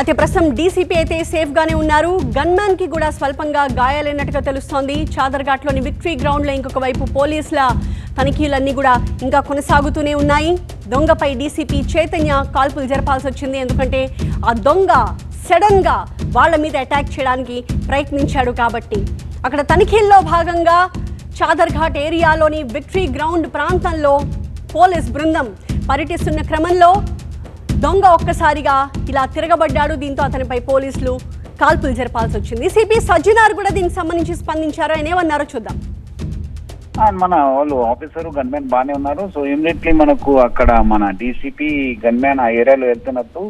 అయితే ప్రస్తుతం డీసీపీ అయితే సేఫ్ గానే ఉన్నారు. గన్మ్యాన్కి కూడా స్వల్పంగా గాయాలైనట్టుగా తెలుస్తోంది. చాదర్ఘాట్లోని విక్టరీ గ్రౌండ్లో ఇంకొక వైపు పోలీసుల తనిఖీలన్నీ కూడా ఇంకా కొనసాగుతూనే ఉన్నాయి. దొంగపై డీసీపీ చైతన్య కాల్పులు జరపాల్సి వచ్చింది. ఎందుకంటే ఆ దొంగ సడన్గా వాళ్ళ మీద అటాక్ చేయడానికి ప్రయత్నించాడు కాబట్టి. అక్కడ తనిఖీల్లో భాగంగా చాదర్ఘాట్ ఏరియాలోని విక్టరీ గ్రౌండ్ ప్రాంతంలో పోలీస్ బృందం పర్యటిస్తున్న క్రమంలో దొంగ ఒక్కసారిగా ఇలా తిరగబడ్డాడు. దీంతో అతనిపై పోలీసులు కాల్పులు జరపాల్సి వచ్చింది. సిపి సజ్జనార్ కూడా దీనికి సంబంధించి స్పందించారు? ఆయన ఏమన్నారో చూద్దాం. మన వాళ్ళు ఆఫీసర్ గన్మ్యాన్ బాగానే ఉన్నారు. సో ఇమీడియట్లీ మనకు అక్కడ మన డీసీపీ గన్మ్యాన్ ఆ ఏరియాలో వెళ్తున్నప్పుడు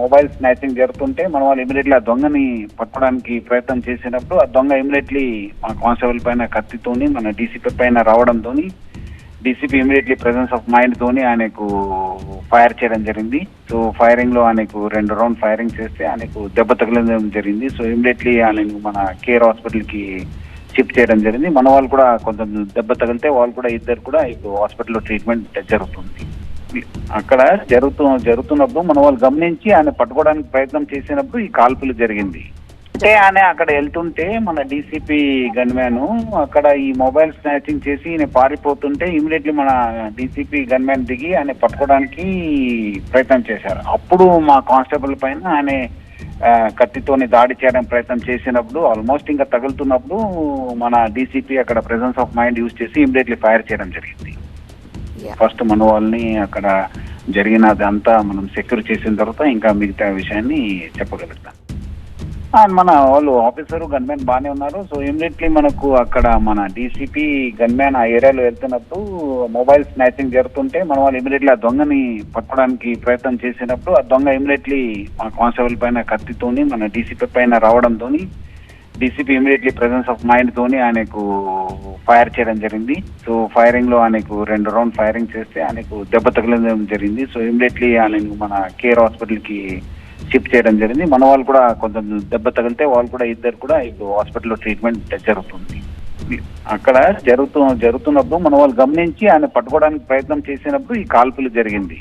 మొబైల్ స్నాచింగ్ జరుగుతుంటే మన వాళ్ళు ఇమీడియట్లీ ఆ దొంగని పట్టుకోవడానికి ప్రయత్నం చేసినప్పుడు ఆ దొంగ ఇమీడియట్లీ మన కానిస్టేబుల్ పైన కత్తితోని మన డీసీపీ పైన రావడంతోని DCP immediately presence of mind తోని ఆయనకు ఫైర్ చేయడం జరిగింది. సో ఫైరింగ్లో ఆయనకు రెండు రౌండ్ ఫైరింగ్ చేస్తే ఆయనకు దెబ్బ తగిలడం జరిగింది. సో ఇమీడియట్లీ ఆయనను మన కేర్ హాస్పిటల్కి షిఫ్ట్ చేయడం జరిగింది. మన వాళ్ళు కూడా కొంచెం దెబ్బ తగిలితే వాళ్ళు కూడా ఇద్దరు కూడా ఇప్పుడు హాస్పిటల్లో ట్రీట్మెంట్ జరుగుతుంది. అక్కడ జరుగుతూ జరుగుతున్నప్పుడు మన వాళ్ళు గమనించి ఆయన పట్టుకోవడానికి ప్రయత్నం చేసినప్పుడు ఈ కాల్పులు జరిగింది. అంటే ఆయన అక్కడ వెళ్తుంటే మన డీసీపీ గన్మ్యాన్ అక్కడ ఈ మొబైల్ స్నాచింగ్ చేసి ఈయన పారిపోతుంటే ఇమీడియట్లీ మన డీసీపీ గన్మ్యాన్ దిగి ఆయన పట్టుకోవడానికి ప్రయత్నం చేశారు. అప్పుడు మా కానిస్టేబుల్ పైన ఆయన కత్తితోని దాడి చేయడానికి ప్రయత్నం చేసినప్పుడు ఆల్మోస్ట్ ఇంకా తగులుతున్నప్పుడు మన డీసీపీ అక్కడ ప్రెసెన్స్ ఆఫ్ మైండ్ యూజ్ చేసి ఇమీడియట్లీ ఫైర్ చేయడం జరిగింది. ఫస్ట్ మన వాళ్ళని అక్కడ జరిగినది అంతా మనం సెక్యూర్ చేసిన తర్వాత ఇంకా మిగతా విషయాన్ని చెప్పగలుగుతాం. మన వాళ్ళు ఆఫీసర్ గన్మ్యాన్ బాగానే ఉన్నారు. సో ఇమీడియట్లీ మనకు అక్కడ మన డీసీపీ గన్మ్యాన్ ఆ ఏరియాలో వెళ్తున్నప్పుడు మొబైల్ స్నాచింగ్ జరుగుతుంటే మన వాళ్ళు ఇమీడియట్లీ ఆ దొంగని పట్టడానికి ప్రయత్నం చేసినప్పుడు ఆ దొంగ ఇమీడియట్లీ మన కానిస్టేబుల్ పైన కత్తితోని మన డీసీపీ పైన రావడంతోని DCP immediately presence of mind తోని ఆయనకు ఫైర్ చేయడం జరిగింది. సో ఫైరింగ్లో ఆయనకు రెండు రౌండ్ ఫైరింగ్ చేస్తే ఆయనకు దెబ్బ తగలడం జరిగింది. సో ఇమీడియట్లీ ఆయన మన కేర్ హాస్పిటల్కి షిఫ్ట్ చేయడం జరిగింది. మన వాళ్ళు కూడా కొంచెం దెబ్బ తగిలితే వాళ్ళు కూడా ఇద్దరు కూడా ఇప్పుడు హాస్పిటల్లో ట్రీట్మెంట్ జరుగుతుంది. అక్కడ జరుగుతు జరుగుతున్నప్పుడు మన వాళ్ళు గమనించి ఆయన పట్టుకోవడానికి ప్రయత్నం చేసినప్పుడు ఈ కాల్పులు జరిగింది.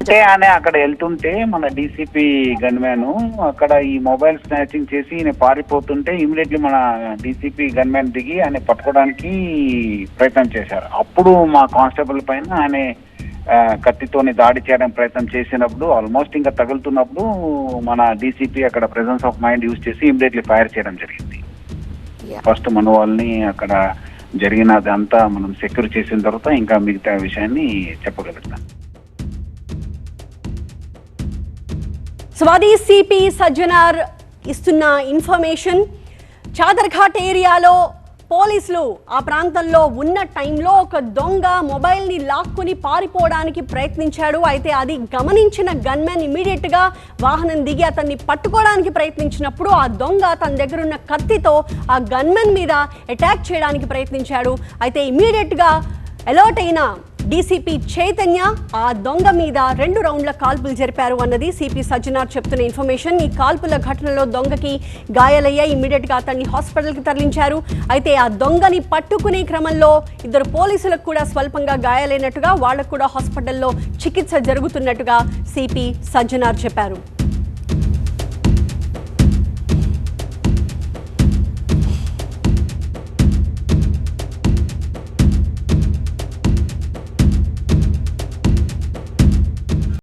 అంటే ఆయన అక్కడ వెళ్తుంటే మన డీసీపీ గన్మ్యాన్ అక్కడ ఈ మొబైల్ స్నాచింగ్ చేసి ఈయన పారిపోతుంటే ఇమీడియట్లీ మన డీసీపీ గన్మ్యాన్ దిగి ఆయన పట్టుకోవడానికి ప్రయత్నం చేశారు. అప్పుడు మా కానిస్టేబుల్ పైన ఆయన కత్తితోని దాడి చేయడానికి ప్రయత్నం చేసినప్పుడు ఆల్మోస్ట్ ఇంకా తగులుతున్నప్పుడు మన డీసీపీ అక్కడ ప్రెసెన్స్ ఆఫ్ మైండ్ యూజ్ చేసి ఇమీడియట్లీ ఫైర్ చేయడం జరిగింది. ఫస్ట్ మన వాళ్ళని అక్కడ జరిగినది అంతా మనం సెక్యూర్ చేసిన తర్వాత ఇంకా మిగతా విషయాన్ని చెప్పగలుగుతాం. స్వాది సిపి సజ్జనార్ ఇస్తున్న ఇన్ఫర్మేషన్ చాదర్ఘాట్ ఏరియాలో పోలీసులు ఆ ప్రాంతంలో ఉన్న టైంలో ఒక దొంగ మొబైల్ని లాక్కుని పారిపోవడానికి ప్రయత్నించాడు. అయితే అది గమనించిన గన్మెన్ ఇమీడియట్గా వాహనం దిగి అతన్ని పట్టుకోవడానికి ప్రయత్నించినప్పుడు ఆ దొంగ తన దగ్గర ఉన్న కత్తితో ఆ గన్మెన్ మీద అటాక్ చేయడానికి ప్రయత్నించాడు. అయితే ఇమీడియట్గా అలర్ట్ అయిన డీసీపీ చైతన్య ఆ దొంగ మీద రెండు రౌండ్ల కాల్పులు జరిపారు అన్నది సిపి సజ్జనార్ చెప్తున్న ఇన్ఫర్మేషన్. ఈ కాల్పుల ఘటనలో దొంగకి గాయాలయ్యాయి ఇమ్మీడియట్గా అతన్ని హాస్పిటల్కి తరలించారు. అయితే ఆ దొంగని పట్టుకునే క్రమంలో ఇద్దరు పోలీసులకు కూడా స్వల్పంగా గాయాలైనట్టుగా వాళ్ళకు కూడా హాస్పిటల్లో చికిత్స జరుగుతున్నట్టుగా సిపి సజ్జనార్ చెప్పారు.